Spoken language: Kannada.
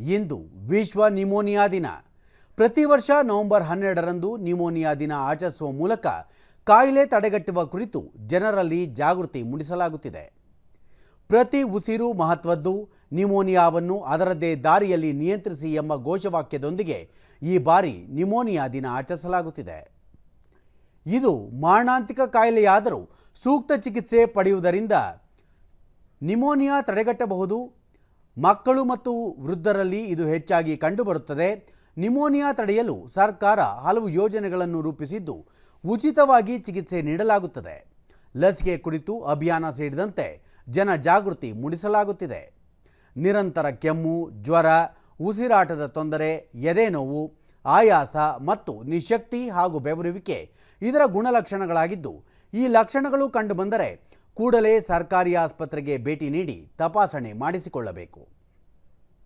ಇಂದು ವಿಶ್ವ ನಿಮೋನಿಯಾ ದಿನ. ಪ್ರತಿ ವರ್ಷ ನವೆಂಬರ್ ಹನ್ನೆರಡರಂದು ನಿಮೋನಿಯಾ ದಿನ ಆಚರಿಸುವ ಮೂಲಕ ಕಾಯಿಲೆ ತಡೆಗಟ್ಟುವ ಕುರಿತು ಜನರಲ್ಲಿ ಜಾಗೃತಿ ಮೂಡಿಸಲಾಗುತ್ತಿದೆ. ಪ್ರತಿ ಉಸಿರು ಮಹತ್ವದ್ದು, ನಿಮೋನಿಯಾವನ್ನು ಅದರದ್ದೇ ದಾರಿಯಲ್ಲಿ ನಿಯಂತ್ರಿಸಿ ಎಂಬ ಘೋಷವಾಕ್ಯದೊಂದಿಗೆ ಈ ಬಾರಿ ನಿಮೋನಿಯಾ ದಿನ ಆಚರಿಸಲಾಗುತ್ತಿದೆ. ಇದು ಮಾರಣಾಂತಿಕ ಕಾಯಿಲೆಯಾದರೂ ಸೂಕ್ತ ಚಿಕಿತ್ಸೆ ಪಡೆಯುವುದರಿಂದ ನಿಮೋನಿಯಾ ತಡೆಗಟ್ಟಬಹುದು ಮಕ್ಕಳು ಮತ್ತು ವೃದ್ಧರಲ್ಲಿ ಇದು ಹೆಚ್ಚಾಗಿ ಕಂಡುಬರುತ್ತದೆ. ನಿಮೋನಿಯಾ ತಡೆಯಲು ಸರ್ಕಾರ ಹಲವು ಯೋಜನೆಗಳನ್ನು ರೂಪಿಸಿದ್ದು, ಉಚಿತವಾಗಿ ಚಿಕಿತ್ಸೆ ನೀಡಲಾಗುತ್ತದೆ. ಲಸಿಕೆ ಕುರಿತು ಅಭಿಯಾನ ಸೇರಿದಂತೆ ಜನ ಜಾಗೃತಿ ಮೂಡಿಸಲಾಗುತ್ತಿದೆ. ನಿರಂತರ ಕೆಮ್ಮು, ಜ್ವರ, ಉಸಿರಾಟದ ತೊಂದರೆ, ಎದೆ ನೋವು, ಆಯಾಸ ಮತ್ತು ನಿಶಕ್ತಿ ಹಾಗೂ ಬೆವರುವಿಕೆ ಇದರ ಗುಣಲಕ್ಷಣಗಳಾಗಿದ್ದು, ಈ ಲಕ್ಷಣಗಳು ಕಂಡುಬಂದರೆ ಕೂಡಲೇ ಸರ್ಕಾರಿ ಆಸ್ಪತ್ರೆಗೆ ಭೇಟಿ ನೀಡಿ ತಪಾಸಣೆ ಮಾಡಿಸಿಕೊಳ್ಳಬೇಕು.